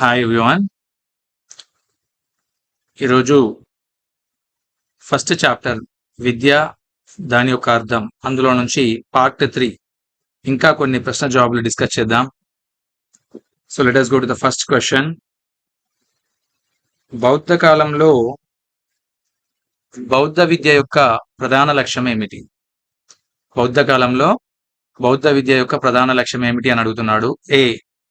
Hi everyone ఈరోజు first chapter విద్య దాని యొక్క అర్థం. అందులో నుంచి పార్ట్ త్రీ ఇంకా కొన్ని ప్రశ్న జవాబులు డిస్కస్ చేద్దాం. So let us go to the first question బౌద్ధ కాలంలో బౌద్ధ విద్య యొక్క ప్రధాన లక్ష్యం ఏమిటి? బౌద్ధ కాలంలో బౌద్ధ విద్య యొక్క ప్రధాన లక్ష్యం ఏమిటి అని అడుగుతున్నాడు. ఏ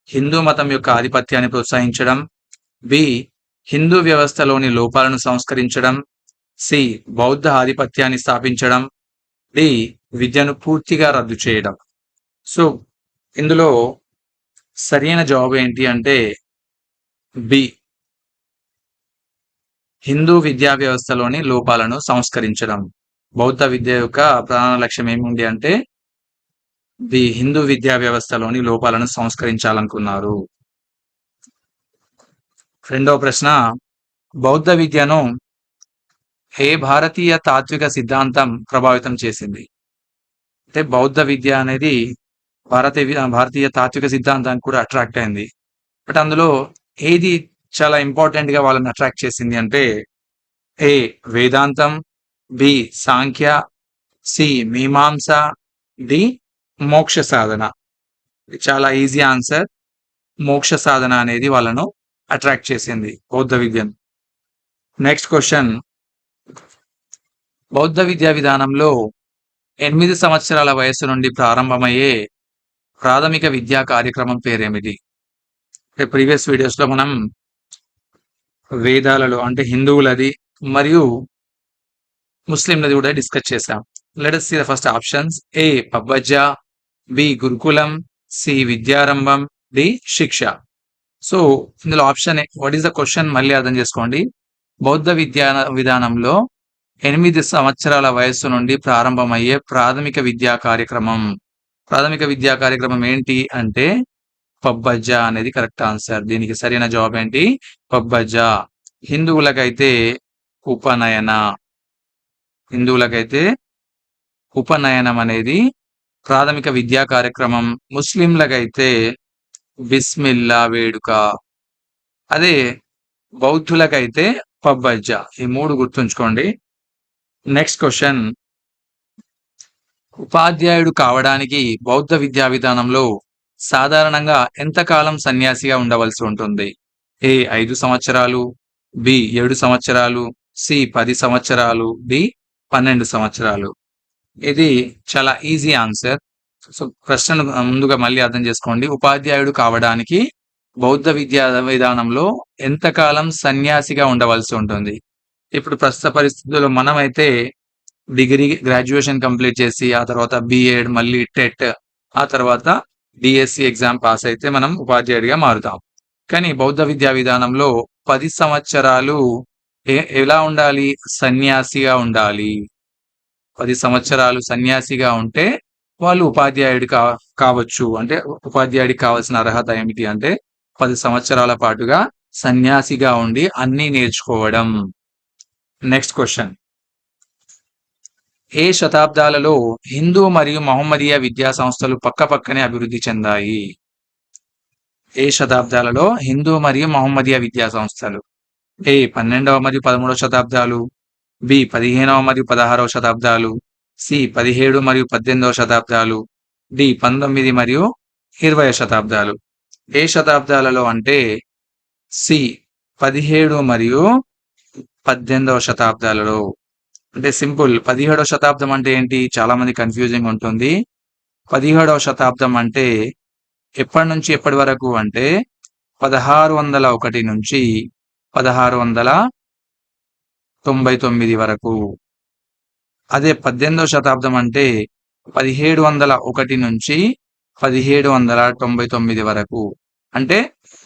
హిందూ మతం యొక్క ఆధిపత్యాన్ని ప్రోత్సహించడం బి హిందూ వ్యవస్థలోని లోపాలను సంస్కరించడం సి బౌద్ధ ఆధిపత్యాన్ని స్థాపించడం డి విద్యను పూర్తిగా రద్దు చేయడం. సో ఇందులో సరైన జవాబు ఏంటి అంటే బి హిందూ విద్యా వ్యవస్థలోని లోపాలను సంస్కరించడం. బౌద్ధ విద్య యొక్క ప్రధాన లక్ష్యం ఏముంది అంటే ది హిందూ విద్యా వ్యవస్థలోని లోపాలను సంస్కరించాలనుకున్నారు. రెండవ ప్రశ్న బౌద్ధ విద్యను ఏ భారతీయ తాత్విక సిద్ధాంతం ప్రభావితం చేసింది. అంటే బౌద్ధ విద్య అనేది భారతీయ భారతీయ తాత్విక సిద్ధాంతానికి కూడా అట్రాక్ట్ అయింది. బట్ అందులో ఏది చాలా ఇంపార్టెంట్గా వాళ్ళని అట్రాక్ట్ చేసింది అంటే ఏ వేదాంతం బి సాంఖ్య సి మీమాంస డి మోక్ష సాధన. చాలా ఈజీ ఆన్సర్ మోక్ష సాధన అనేది వాళ్ళను అట్రాక్ట్ చేసింది బౌద్ధ విద్యను. నెక్స్ట్ క్వశ్చన్ బౌద్ధ విద్యా విధానంలో ఎనిమిది సంవత్సరాల వయస్సు నుండి ప్రారంభమయ్యే ప్రాథమిక విద్యా కార్యక్రమం పేరేమిటి? ప్రీవియస్ వీడియోస్లో మనం వేదాలలో అంటే హిందువులది మరియు ముస్లింలది కూడా డిస్కస్ చేసాం let see the first options A పబ్బజ్జ B గురుకులం సి విద్యారంభం డి శిక్ష. సో ఇందులో option what is the question మళ్ళీ అర్థం చేసుకోండి. బౌద్ధ విద్యా విధానంలో ఎనిమిది సంవత్సరాల వయస్సు నుండి ప్రారంభమయ్యే ప్రాథమిక విద్యా కార్యక్రమం. ప్రాథమిక విద్యా కార్యక్రమం ఏంటి అంటే పబ్బజ్జ అనేది కరెక్ట్ ఆన్సర్. దీనికి సరైన జవాబు ఏంటి? పబ్బజ్జ హిందువులకైతే ఉపనయన. హిందువులకైతే ఉపనయనం అనేది ప్రాథమిక విద్యా కార్యక్రమం ముస్లింలకైతే బిస్మిల్లా వేడుక. అదే బౌద్ధులకైతే పబ్బజ్జ ఈ మూడు గుర్తుంచుకోండి. Next question. ఉపాధ్యాయుడు కావడానికి బౌద్ధ విద్యా విధానంలో సాధారణంగా ఎంతకాలం సన్యాసిగా ఉండవలసి ఉంటుంది? ఏ ఐదు సంవత్సరాలు బి ఏడు సంవత్సరాలు సి పది సంవత్సరాలు డి పన్నెండు సంవత్సరాలు? ఇది చాలా ఈజీ ఆన్సర్ సో ప్రశ్నను ముందుగా మళ్ళీ అర్థం చేసుకోండి. ఉపాధ్యాయుడు కావడానికి బౌద్ధ విద్యా విధానంలో ఎంతకాలం సన్యాసిగా ఉండవలసి ఉంటుంది? ఇప్పుడు ప్రస్తుత పరిస్థితుల్లో మనమైతే డిగ్రీ గ్రాడ్యుయేషన్ కంప్లీట్ చేసి ఆ తర్వాత బిఎడ్ మళ్ళీ టెట్ ఆ తర్వాత డిఎస్సి ఎగ్జామ్ పాస్ అయితే మనం ఉపాధ్యాయుడిగా మారుతాం. కానీ బౌద్ధ విద్యా విధానంలో పది సంవత్సరాలు ఎలా ఉండాలి? సన్యాసిగా ఉండాలి. పది సంవత్సరాలు సన్యాసిగా ఉంటే వాళ్ళు ఉపాధ్యాయుడు కా కావచ్చు. అంటే ఉపాధ్యాయుడికి కావాల్సిన అర్హత ఏమిటి అంటే పది సంవత్సరాల పాటుగా సన్యాసిగా ఉండి అన్ని నేర్చుకోవడం. నెక్స్ట్ క్వశ్చన్ ఏ శతాబ్దాలలో హిందూ మరియు మహమ్మదీయ విద్యా సంస్థలు పక్కపక్కనే అభివృద్ధి చెందాయి? ఏ శతాబ్దాలలో హిందూ మరియు మహమ్మదీయ విద్యా సంస్థలు? ఏ పన్నెండవ మరియు పదమూడవ శతాబ్దాలు? బి పదిహేనవ మరియు పదహారవ శతాబ్దాలు సి పదిహేడు మరియు పద్దెనిమిదవ శతాబ్దాలు డి పంతొమ్మిది మరియు ఇరవై శతాబ్దాలు. ఏ శతాబ్దాలలో అంటే సి పదిహేడు మరియు పద్దెనిమిదవ శతాబ్దాలలో. అంటే సింపుల్ పదిహేడవ శతాబ్దం అంటే ఏంటి? చాలా మంది కన్ఫ్యూజింగ్ ఉంటుంది. పదిహేడవ శతాబ్దం అంటే ఎప్పటి నుంచి ఎప్పటి వరకు అంటే పదహారు వందల ఒకటి నుంచి పదహారు వందల తొంభై తొమ్మిది వరకు. అదే పద్దెనిమిదవ శతాబ్దం అంటే పదిహేడు వందల ఒకటి నుంచి పదిహేడు వందల తొంభై తొమ్మిది వరకు. అంటే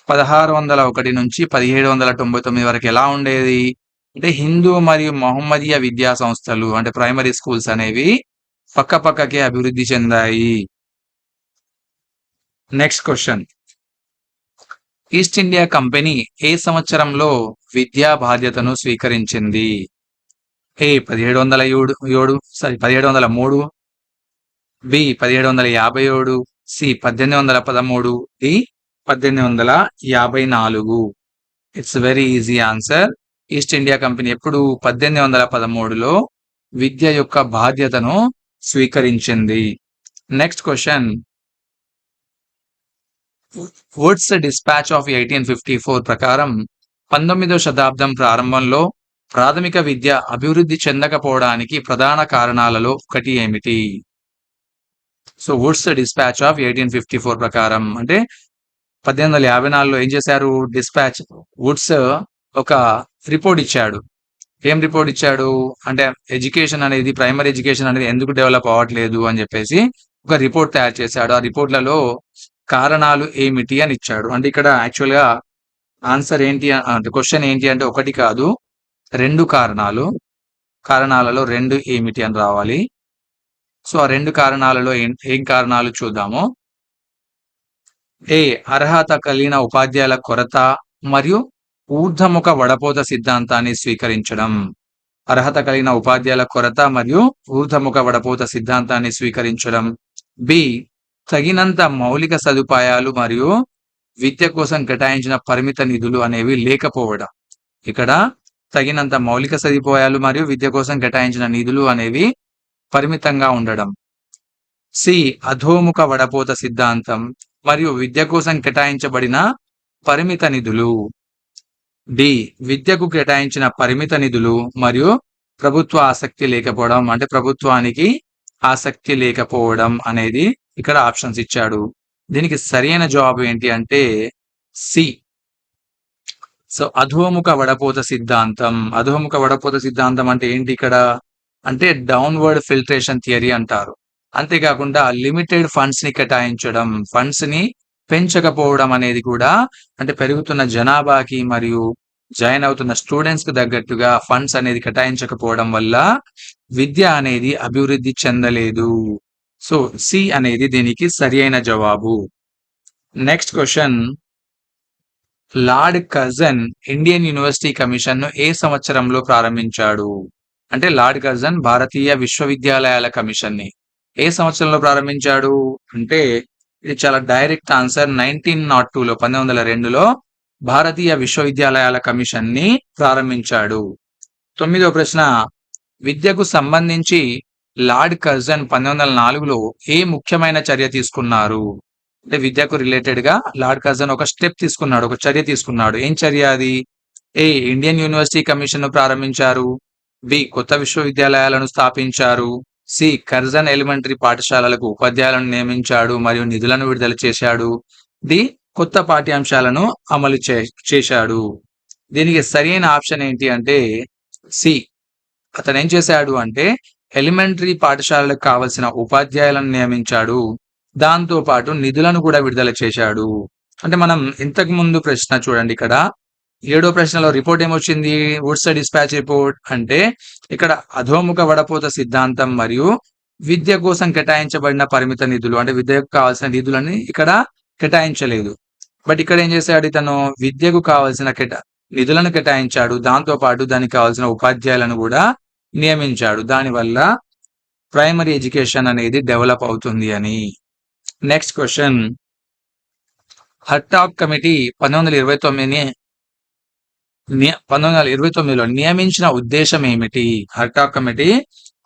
పదహారు వందల ఒకటి నుంచి పదిహేడు వందల తొంభై తొమ్మిది వరకు ఎలా ఉండేది? అంటే హిందూ మరియు మహమ్మదీయ విద్యా సంస్థలు అంటే ప్రైమరీ స్కూల్స్ అనేవి పక్క పక్కకే అభివృద్ధి చెందాయి. Next question. East India company ఏ సంవత్సరంలో విద్యా బాధ్యతను స్వీకరించింది? ఏ పదిహేడు వందల ఏడు ఏడు సారీ పదిహేడు వందల మూడు బి పదిహేడు వందల యాభై ఏడు సి పద్దెనిమిది వందల పదమూడు డి పద్దెనిమిది వందల యాభై నాలుగు. It's very easy answer East India company ఎప్పుడు పద్దెనిమిది వందల పదమూడులో విద్య యొక్క బాధ్యతను స్వీకరించింది. Next question Wood's dispatch of eighteen fifty four ప్రకారం పంతొమ్మిదో శతాబ్దం ప్రారంభంలో ప్రాథమిక విద్య అభివృద్ధి చెందకపోవడానికి ప్రధాన కారణాలలో ఒకటి ఏమిటి? So Wood's dispatch of eighteen fifty four ప్రకారం అంటే పద్దెనిమిది వందల యాభై నాలుగులో ఏం చేశారు? డిస్పాచ్ వుడ్స్ ఒక రిపోర్ట్ ఇచ్చాడు. ఏం రిపోర్ట్ ఇచ్చాడు? అంటే ఎడ్యుకేషన్ అనేది ప్రైమరీ ఎడ్యుకేషన్ అనేది ఎందుకు డెవలప్ అవ్వట్లేదు అని చెప్పేసి ఒక రిపోర్ట్ తయారు చేశాడు. ఆ రిపోర్ట్లలో కారణాలు ఏమిటి అని ఇచ్చాడు. అంటే ఇక్కడ యాక్చువల్గా ఆన్సర్ ఏంటి అంటే క్వశ్చన్ ఏంటి అంటే ఒకటి కాదు రెండు కారణాలు. కారణాలలో రెండు ఏమిటి అని రావాలి. సో ఆ రెండు కారణాలలో ఏం ఏం కారణాలు చూద్దాము. ఏ అర్హత కలిగిన ఉపాధ్యాయుల కొరత మరియు ఊర్ధముఖ వడపోత సిద్ధాంతాన్ని స్వీకరించడం. అర్హత కలిగిన ఉపాధ్యాయుల కొరత మరియు ఊర్ధముఖ వడపోత సిద్ధాంతాన్ని స్వీకరించడం. బి తగినంత మౌలిక సదుపాయాలు మరియు విద్య కోసం కేటాయించిన పరిమిత నిధులు అనేవి లేకపోవడం. ఇక్కడ తగినంత మౌలిక సదుపాయాలు మరియు విద్య కోసం కేటాయించిన నిధులు అనేవి పరిమితంగా ఉండడం. సి. అధోముఖ వడపోత సిద్ధాంతం మరియు విద్య కోసం కేటాయించబడిన పరిమిత నిధులు. డి. విద్యకు కేటాయించిన పరిమిత నిధులు మరియు ప్రభుత్వ ఆసక్తి లేకపోవడం అంటే ప్రభుత్వానికి ఆసక్తి లేకపోవడం అనేది ఇక్కడ ఆప్షన్స్ ఇచ్చాడు. దీనికి సరైన జవాబు ఏంటి అంటే సి. సో అధోముఖ వడపోత సిద్ధాంతం. అధోముఖ వడపోత సిద్ధాంతం అంటే ఏంటి ఇక్కడ? అంటే డౌన్వర్డ్ ఫిల్టరేషన్ థియరీ అంటారు. అంతేకాకుండా లిమిటెడ్ ఫండ్స్ని కేటాయించడం ఫండ్స్ని పెంచకపోవడం అనేది కూడా అంటే పెరుగుతున్న జనాభాకి మరియు జాయిన్ అవుతున్న స్టూడెంట్స్కి తగ్గట్టుగా ఫండ్స్ అనేది కేటాయించకపోవడం వల్ల విద్య అనేది అభివృద్ధి చెందలేదు. సో సి అనేది దీనికి సరి అయిన జవాబు. Next question Lord Curzon Indian university కమిషన్ను ఏ సంవత్సరంలో ప్రారంభించాడు? అంటే లార్డ్ కజన్ భారతీయ విశ్వవిద్యాలయాల కమిషన్ని ఏ సంవత్సరంలో ప్రారంభించాడు? అంటే ఇది చాలా direct answer nineteen not two లో పంతొమ్మిది వందల రెండులో భారతీయ విశ్వవిద్యాలయాల కమిషన్ని ప్రారంభించాడు. తొమ్మిదో ప్రశ్న. విద్యకు సంబంధించి లార్డ్ కర్జన్ పంతొమ్మిది వందల నాలుగులో ఏ ముఖ్యమైన చర్య తీసుకున్నారు? అంటే విద్యకు రిలేటెడ్గా లార్డ్ కర్జన్ ఒక స్టెప్ తీసుకున్నాడు ఒక చర్య తీసుకున్నాడు. ఏం చర్య అది? ఏ ఇండియన్ యూనివర్సిటీ కమిషన్ను ప్రారంభించారు? బి కొత్త విశ్వవిద్యాలయాలను స్థాపించారు? సి కర్జన్ ఎలిమెంటరీ పాఠశాలలకు ఉపాధ్యాయులను నియమించాడు మరియు నిధులను విడుదల చేశాడు? డి కొత్త పాఠ్యాంశాలను అమలు చేశాడు. దీనికి సరైన ఆప్షన్ ఏంటి అంటే సి అతను ఏం చేశాడు అంటే ఎలిమెంటరీ పాఠశాలలకు కావలసిన ఉపాధ్యాయులను నియమించాడు. దాంతో పాటు నిధులను కూడా విడుదల చేశాడు. అంటే మనం ఇంతకు ముందు ప్రశ్న చూడండి ఇక్కడ. ఏడో ప్రశ్నలో రిపోర్ట్ ఏమొచ్చింది? వుడ్స్ డిస్పాచ్ రిపోర్ట్ అంటే ఇక్కడ అధోముఖ వడపోత సిద్ధాంతం మరియు విద్య కోసం కేటాయించబడిన పరిమిత నిధులు అంటే విద్యకు కావాల్సిన నిధులని ఇక్కడ కేటాయించలేదు. బట్ ఇక్కడ ఏం చేశాడు ఇతను? విద్యకు కావాల్సిన కేటా నిధులను కేటాయించాడు. దాంతో పాటు దానికి కావాల్సిన ఉపాధ్యాయులను కూడా నియమించాడు. దానివల్ల ప్రైమరీ ఎడ్యుకేషన్ అనేది డెవలప్ అవుతుంది అని. నెక్స్ట్ క్వశ్చన్ హర్టాక్ కమిటీ పంతొమ్మిది వందల ఇరవై తొమ్మిదిని పంతొమ్మిది వందల ఇరవై తొమ్మిదిలో నియమించిన ఉద్దేశం ఏమిటి? హర్టాక్ కమిటీ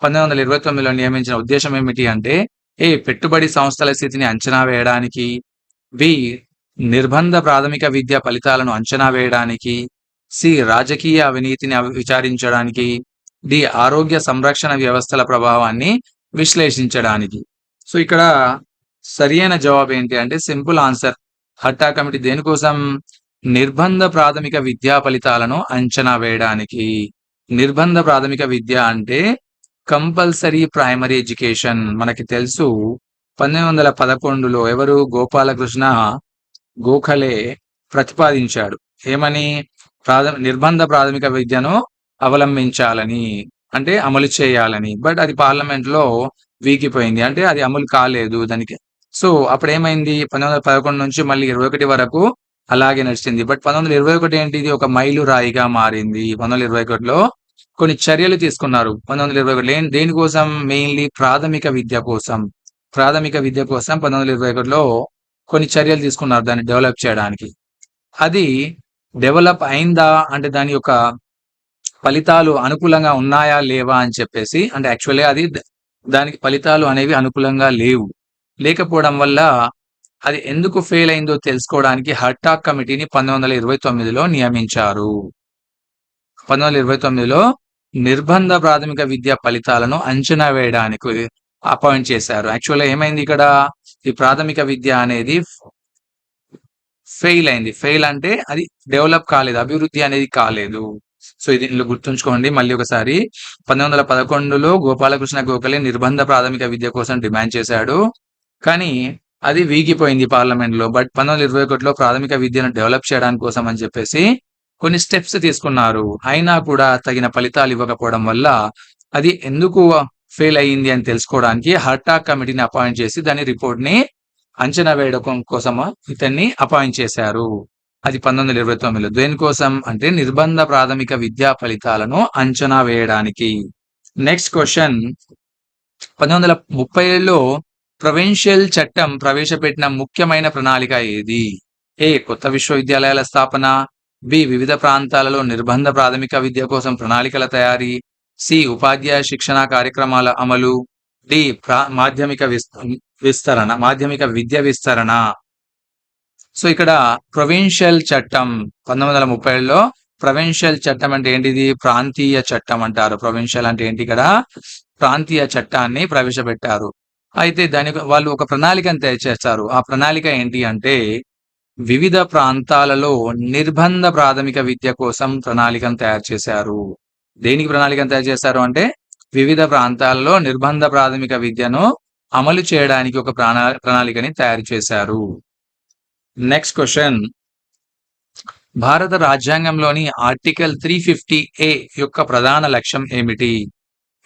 పంతొమ్మిది వందల ఇరవై తొమ్మిదిలో నియమించిన ఉద్దేశం ఏమిటి అంటే ఏ పెట్టుబడి సంస్థల స్థితిని అంచనా వేయడానికి బి నిర్బంధ ప్రాథమిక విద్య ఫలితాలను అంచనా వేయడానికి సి రాజకీయ అవినీతిని విచారించడానికి డి ఆరోగ్య సంరక్షణ వ్యవస్థల ప్రభావాన్ని విశ్లేషించడానికి. సో ఇక్కడ సరియైన జవాబు ఏంటి అంటే సింపుల్ ఆన్సర్. హట్టా కమిటీ దేనికోసం? నిర్బంధ ప్రాథమిక విద్యా ఫలితాలను అంచనా వేయడానికి. నిర్బంధ ప్రాథమిక విద్య అంటే కంపల్సరీ ప్రైమరీ ఎడ్యుకేషన్. మనకి తెలుసు పంతొమ్మిది వందల పదకొండులో ఎవరు గోపాలకృష్ణ గోఖలే ప్రతిపాదించాడు. ఏమని? ప్రాథ నిర్బంధ ప్రాథమిక విద్యను అవలంబించాలని అంటే అమలు చేయాలని. బట్ అది పార్లమెంట్లో వీకిపోయింది అంటే అది అమలు కాలేదు దానికి. సో అప్పుడు ఏమైంది పంతొమ్మిది పదకొండు నుంచి మళ్ళీ ఇరవై ఒకటి వరకు అలాగే నడిచింది. బట్ పంతొమ్మిది వందల ఇరవై ఒకటి ఏంటి? ఇది ఒక మైలు రాయిగా మారింది. పంతొమ్మిది వందల ఇరవై ఒకటిలో కొన్ని చర్యలు తీసుకున్నారు. పంతొమ్మిది వందల ఇరవై ఒకటి దేనికోసం? మెయిన్లీ ప్రాథమిక విద్య కోసం. ప్రాథమిక విద్య కోసం పంతొమ్మిది వందల ఇరవై ఒకటిలో కొన్ని చర్యలు తీసుకున్నారు దాన్ని డెవలప్ చేయడానికి. అది డెవలప్ అయిందా? అంటే దాని యొక్క ఫలితాలు అనుకూలంగా ఉన్నాయా లేవా అని చెప్పేసి అంటే యాక్చువల్గా అది దానికి ఫలితాలు అనేవి అనుకూలంగా లేవు. లేకపోవడం వల్ల అది ఎందుకు ఫెయిల్ అయిందో తెలుసుకోవడానికి హర్టాక్ కమిటీని పంతొమ్మిది వందల ఇరవై తొమ్మిదిలో నియమించారు. పంతొమ్మిది వందల ఇరవై తొమ్మిదిలో నిర్బంధ ప్రాథమిక విద్య ఫలితాలను అంచనా వేయడానికి అపాయింట్ చేశారు. యాక్చువల్గా ఏమైంది ఇక్కడ? ఈ ప్రాథమిక విద్య అనేది ఫెయిల్ అయింది. ఫెయిల్ అంటే అది డెవలప్ కాలేదు అభివృద్ధి అనేది కాలేదు. సో ఇది గుర్తుంచుకోండి. మళ్ళీ ఒకసారి పంతొమ్మిది వందల పదకొండులో గోపాలకృష్ణ గోఖలే నిర్బంధ ప్రాథమిక విద్య కోసం డిమాండ్ చేశాడు. కానీ అది వీగిపోయింది పార్లమెంట్లో బట్ పంతొమ్మిది వందల ఇరవై ఒకటిలో ప్రాథమిక విద్యను డెవలప్ చేయడానికి కోసం అని చెప్పేసి కొన్ని స్టెప్స్ తీసుకున్నారు. అయినా కూడా తగిన ఫలితాలు ఇవ్వకపోవడం వల్ల అది ఎందుకు ఫెయిల్ అయ్యింది అని తెలుసుకోవడానికి హర్టాక్ కమిటీని అపాయింట్ చేసి దాని రిపోర్ట్ని అంచనా వేయడం కోసం ఇతన్ని అపాయింట్ చేశారు. అది పంతొమ్మిది వందల ఇరవై తొమ్మిదిలో. దేనికోసం అంటే నిర్బంధ ప్రాథమిక విద్యా ఫలితాలను అంచనా వేయడానికి. నెక్స్ట్ క్వశ్చన్ పంతొమ్మిది వందల ముప్పైలో ప్రొవిన్షియల్ చట్టం ప్రవేశపెట్టిన ముఖ్యమైన ప్రణాళిక ఏది? ఏ కొత్త విశ్వవిద్యాలయాల స్థాపన బి వివిధ ప్రాంతాలలో నిర్బంధ ప్రాథమిక విద్య కోసం ప్రణాళికల తయారీ సి ఉపాధ్యాయ శిక్షణ కార్యక్రమాల అమలు డి మాధ్యమిక విస్తరణ మాధ్యమిక విద్య విస్తరణ. సో ఇక్కడ ప్రొవిన్షియల్ చట్టం పంతొమ్మిది వందల ముప్పై ఏడులో ప్రొవిన్షియల్ చట్టం అంటే ఏంటిది? ప్రాంతీయ చట్టం అంటారు. ప్రొవిన్షియల్ అంటే ఏంటి ఇక్కడ? ప్రాంతీయ చట్టాన్ని ప్రవేశపెట్టారు. అయితే దాని వాళ్ళు ఒక ప్రణాళికను తయారు చేస్తారు. ఆ ప్రణాళిక ఏంటి అంటే వివిధ ప్రాంతాలలో నిర్బంధ ప్రాథమిక విద్య కోసం ప్రణాళికను తయారు చేశారు. దేనికి ప్రణాళికను తయారు చేశారు అంటే వివిధ ప్రాంతాలలో నిర్బంధ ప్రాథమిక విద్యను అమలు చేయడానికి ఒక ప్రణాళికని తయారు చేశారు. నెక్స్ట్ క్వశ్చన్ భారత రాజ్యాంగంలోని ఆర్టికల్ త్రీ ఫిఫ్టీ ఏ యొక్క ప్రధాన లక్ష్యం ఏమిటి?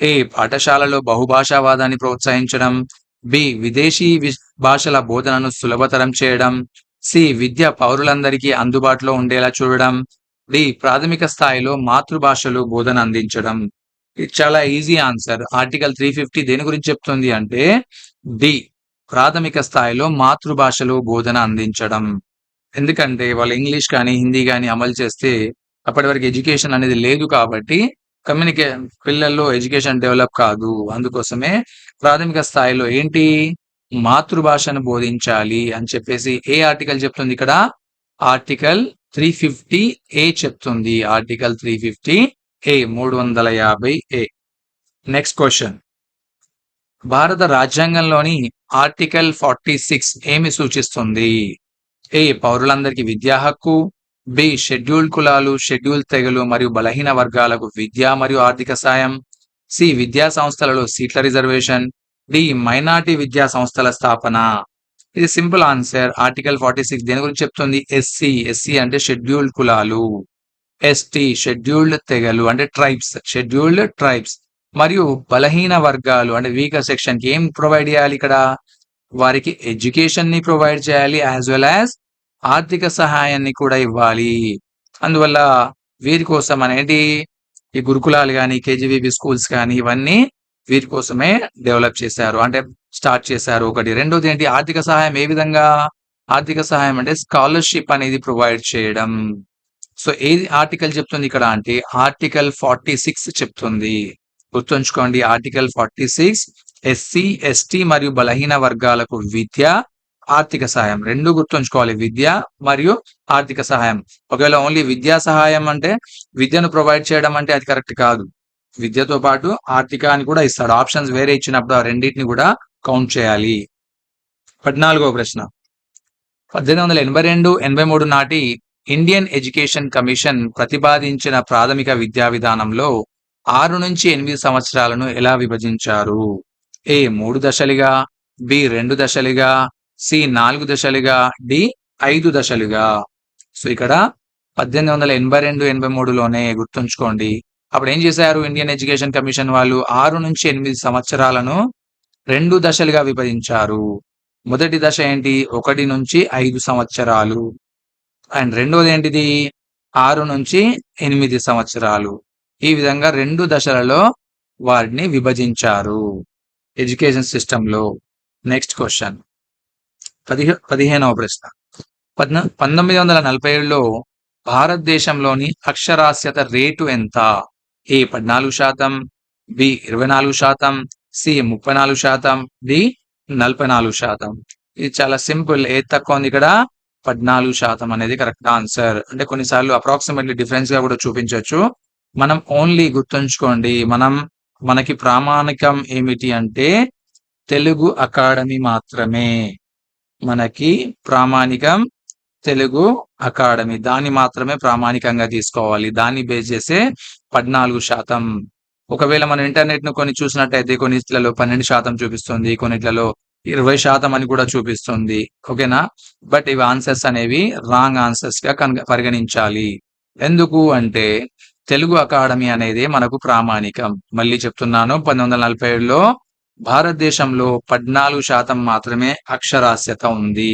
ఏ పాఠశాలలో బహుభాషావాదాన్ని ప్రోత్సహించడం. బి విదేశీ భాషల బోధనను సులభతరం చేయడం. సి విద్య పౌరులందరికీ అందుబాటులో ఉండేలా చూడడం. డి ప్రాథమిక స్థాయిలో మాతృభాషలు బోధన అందించడం. ఇది చాలా easy answer article three fifty దేని గురించి చెప్తుంది అంటే డి ప్రాథమిక స్థాయిలో మాతృభాషలో బోధన అందించడం. ఎందుకంటే వాళ్ళు ఇంగ్లీష్ కానీ హిందీ కానీ అమలు చేస్తే అప్పటి వరకు ఎడ్యుకేషన్ అనేది లేదు కాబట్టి కమ్యూనికే పిల్లల్లో ఎడ్యుకేషన్ డెవలప్ కాదు. అందుకోసమే ప్రాథమిక స్థాయిలో ఏంటి? మాతృభాషను బోధించాలి అని చెప్పేసి ఏ ఆర్టికల్ చెప్తుంది ఇక్కడ? ఆర్టికల్ త్రీ ఫిఫ్టీ ఏ చెప్తుంది. ఆర్టికల్ త్రీ ఫిఫ్టీ ఏ మూడు వందల యాభై ఏ. Next question. భారత రాజ్యాంగంలోని ఆర్టికల్ ఫార్టీ సిక్స్ ఏమి సూచిస్తుంది? ఏ పౌరులందరికీ విద్యా హక్కు? బి షెడ్యూల్ కులాలు షెడ్యూల్ తెగలు మరియు బలహీన వర్గాలకు విద్య మరియు ఆర్థిక సాయం? సి విద్యా సంస్థలలో సీట్ల రిజర్వేషన్? డి మైనార్టీ విద్యా సంస్థల స్థాపన? ఇది simple answer. Article forty six దేని గురించి చెప్తుంది? ఎస్సీ. ఎస్సీ అంటే షెడ్యూల్డ్ కులాలు. ఎస్టీ షెడ్యూల్డ్ తెగలు అంటే ట్రైబ్స్. Scheduled tribes. మరియు బలహీన వర్గాలు అంటే వీకర్ సెక్షన్కి ఏం ప్రొవైడ్ చేయాలి ఇక్కడ? వారికి ఎడ్యుకేషన్ని ప్రొవైడ్ చేయాలి యాజ్ వెల్ యాజ్ ఆర్థిక సహాయాన్ని కూడా ఇవ్వాలి. అందువల్ల వీరి కోసం అనేది ఈ గురుకులాలు కానీ కేజీవీబీ స్కూల్స్ కానీ ఇవన్నీ వీరి కోసమే డెవలప్ చేశారు. అంటే స్టార్ట్ చేశారు ఒకటి. రెండోది ఏంటి? ఆర్థిక సహాయం ఏ విధంగా? ఆర్థిక సహాయం అంటే స్కాలర్షిప్ అనేది ప్రొవైడ్ చేయడం. సో ఏది ఆర్టికల్ చెప్తుంది ఇక్కడ అంటే? ఆర్టికల్ ఫార్టీ సిక్స్ చెప్తుంది. గుర్తుంచుకోండి article forty six SC ST మరియు బలహీన వర్గాలకు విద్య ఆర్థిక సహాయం. రెండు గుర్తుంచుకోవాలి విద్య మరియు ఆర్థిక సహాయం. ఒకవేళ ఓన్లీ విద్యా సహాయం అంటే విద్యను ప్రొవైడ్ చేయడం అంటే అది కరెక్ట్ కాదు. విద్యతో పాటు ఆర్థికాన్ని కూడా ఇస్తాడు. ఆప్షన్స్ వేరే ఇచ్చినప్పుడు ఆ రెండింటిని కూడా కౌంట్ చేయాలి. పద్నాలుగో ప్రశ్న. పద్దెనిమిది వందల ఎనభై రెండు ఎనభై మూడు నాటి ఇండియన్ ఎడ్యుకేషన్ కమిషన్ ప్రతిపాదించిన ప్రాథమిక విద్యా విధానంలో ఆరు నుంచి ఎనిమిది సంవత్సరాలను ఎలా విభజించారు? ఏ మూడు దశలుగా బి రెండు దశలుగా సి నాలుగు దశలుగా డి ఐదు దశలుగా? సో ఇక్కడ పద్దెనిమిది వందల ఎనభై రెండు ఎనభై మూడులోనే గుర్తుంచుకోండి. అప్పుడు ఏం చేశారు? ఇండియన్ ఎడ్యుకేషన్ కమిషన్ వాళ్ళు ఆరు నుంచి ఎనిమిది సంవత్సరాలను రెండు దశలుగా విభజించారు. మొదటి దశ ఏంటి? ఒకటి నుంచి ఐదు సంవత్సరాలు. అండ్ రెండోది ఏంటిది? ఆరు నుంచి ఎనిమిది సంవత్సరాలు. ఈ విధంగా రెండు దశలలో వారిని విభజించారు. ఎడ్యుకేషన్ సిస్టంలో నెక్స్ట్ క్వశ్చన్ పదిహే పదిహేనవ ప్రశ్న. పద్న పంతొమ్మిది వందల నలభై ఏడులో భారతదేశంలోని అక్షరాస్యత రేటు ఎంత? ఏ పద్నాలుగు శాతం బి ఇరవై నాలుగు శాతం సి ముప్పై నాలుగు శాతం డి నలభై నాలుగు శాతం. ఇది చాలా సింపుల్ ఏ తక్కువ ఉంది ఇక్కడ? పద్నాలుగు శాతం అనేది కరెక్ట్ ఆన్సర్. అంటే కొన్నిసార్లు అప్రాక్సిమేట్లీ డిఫరెన్స్గా కూడా చూపించవచ్చు మనం ఓన్లీ గుర్తుంచుకోండి మనం మనకి ప్రామాణికం ఏమిటి అంటే తెలుగు అకాడమీ మాత్రమే. మనకి ప్రామాణికం తెలుగు అకాడమీ దాన్ని మాత్రమే ప్రామాణికంగా తీసుకోవాలి. దాన్ని బేస్ చేసే పద్నాలుగు శాతం. ఒకవేళ మనం ఇంటర్నెట్ను కొన్ని చూసినట్టయితే కొన్నిట్లలో పన్నెండు శాతం చూపిస్తుంది కొన్నిట్లలో ఇరవై శాతం అని కూడా చూపిస్తుంది. ఓకేనా? బట్ ఇవి ఆన్సర్స్ అనేవి రాంగ్ ఆన్సర్స్గా కనుక పరిగణించాలి. ఎందుకు అంటే తెలుగు అకాడమీ అనేది మనకు ప్రామాణికం. మళ్ళీ చెప్తున్నాను పంతొమ్మిది వందల నలభై ఏడులో భారతదేశంలో పద్నాలుగు శాతం మాత్రమే అక్షరాస్యత ఉంది.